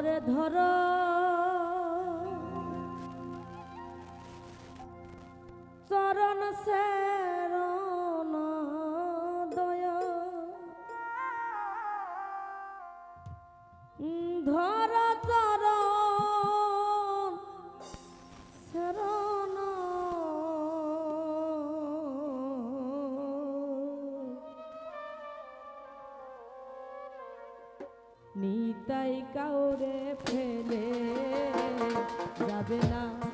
করে ধর। চরণ সে দয়। ধর নিতাই কাউরে ফেলে যাবে না।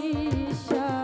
ঈশ্বর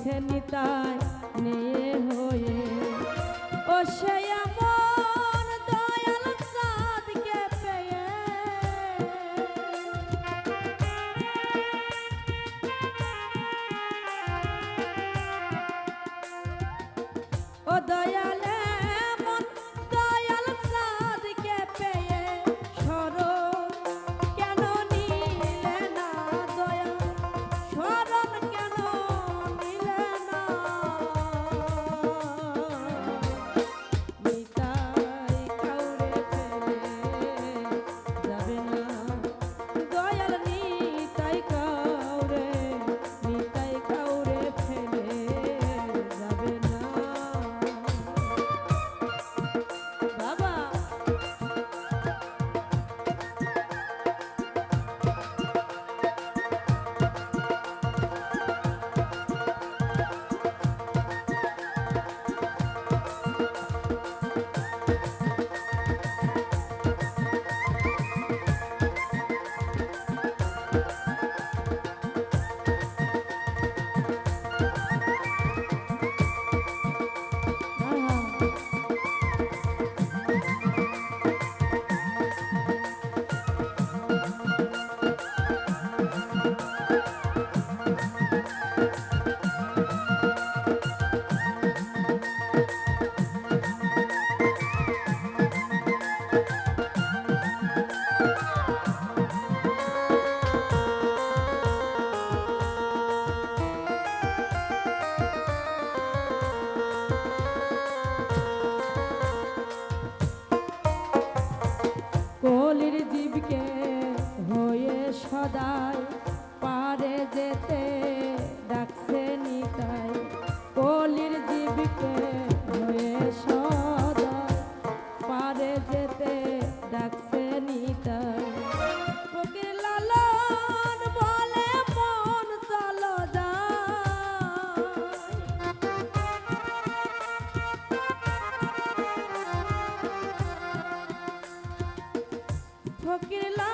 আছে নিতাই মেয়ে হয়ে। ও সেই গরিবকে হয়ে সদায় পারে যেতে ডাকছে নিতাই। কলির জীবকে হয়ে সদায় পারে যেতে ডাকছে নিতাই। ফকির লা